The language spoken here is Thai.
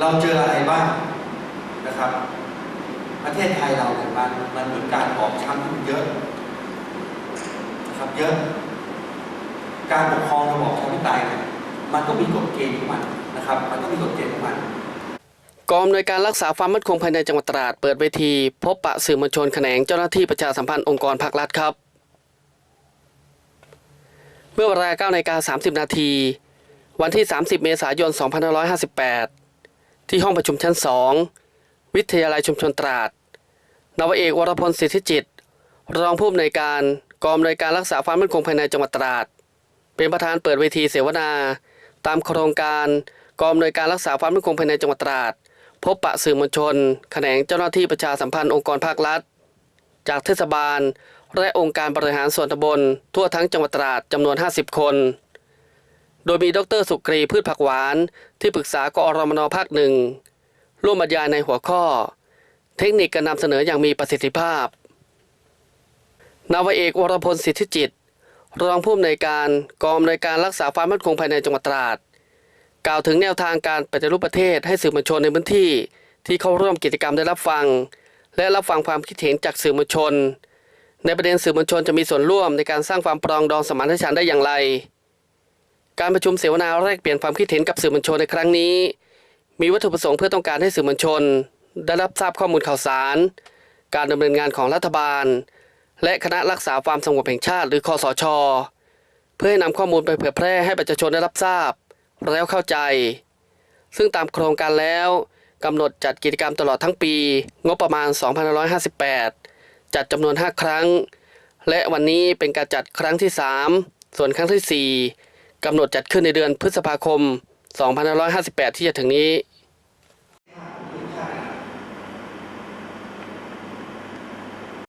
เราเจออะไรบ้างนะครับ ประเทศไทยเราเนี่ยมันมันเหมือนการออกช้ำที่มันเยอะนะครับเยอะ การปกครองระบอบประชาธิปไตยเนี่ยมันก็มีกฎเกณฑ์ของมันนะครับ มันก็มีกฎเกณฑ์ของมันกองอำนวยการรักษาความมั่นคงภายในจังหวัดตราดเปิดเวที พบปะสื่อมวลชนแขนงเจ้าหน้าที่ประชาสัมพันธ์องค์กรภาครัฐครับ เมื่อเวลา9นาฬิกา30 นาที วันที่ 30 เมษายน 2558 ที่ห้องประชุมชั้น2วิทยาลัยชุมชนตราดนาวเอกวรพลสิทธิจิตรรองผู้อำนวยการกองอำนวยการรักษาความมั่นคงภายในจังหวัดตราด เป็นประธานเปิดเวทีเสวนา ตามโครงการกองอำนวยการรักษาความมั่นคงภายในจังหวัดตราด พบปะสื่อมวลชน แขนงเจ้าหน้าที่ประชาสัมพันธ์องค์กรภาครัฐ จากเทศบาล และองค์การบริหารส่วนตำบลทั่วทั้งจังหวัดตราดจำนวน 50 คน โดยมีดรสุกรีพืชผักหวาน ที่ปรึกษากอรมนภาคหนึ่งร่วมบรรยายในหัวข้อ เทคนิคการนำเสนออย่างมีประสิทธิภาพ นาวเอกวรพลสิทธิจิตรรองผู้อำนวยการกองอำนวยการรักษาความมั่นคงภายในจังหวัดตราด กล่าวถึงแนวทางการปฏิรูปประเทศให้สื่อมวลชนในพื้นที่ ที่เข้าร่วมกิจกรรมได้รับฟัง และรับฟังความคิดเห็นจากสื่อมวลชน ในประเด็นสื่อมวลชนจะมีส่วนร่วมในการสร้างความปรองดองสมานฉันท์ได้อย่างไร การประชุมเสวนาแลกเปลี่ยนความคิดเห็นกับสื่อมวลชนในครั้งนี้ มีวัตถุประสงค์เพื่อต้องการให้สื่อมวลชน ได้รับทราบข้อมูลข่าวสาร การดำเนินงานของรัฐบาล และคณะรักษาความสงบแห่งชาติหรือคอสช เพื่อให้นำข้อมูลไปเผยแพร่ให้ประชาชนได้รับทราบ แล้วเข้าใจ ซึ่งตามโครงการแล้วกำหนดจัดกิจกรรมตลอดทั้งปี งบประมาณ2558 จัดจำนวน 5 ครั้ง และวันนี้เป็นการจัดครั้งที่ 3 ส่วนครั้งที่ 4 กำหนดจัดขึ้นในเดือนพฤษภาคม 2558 ที่จะถึงนี้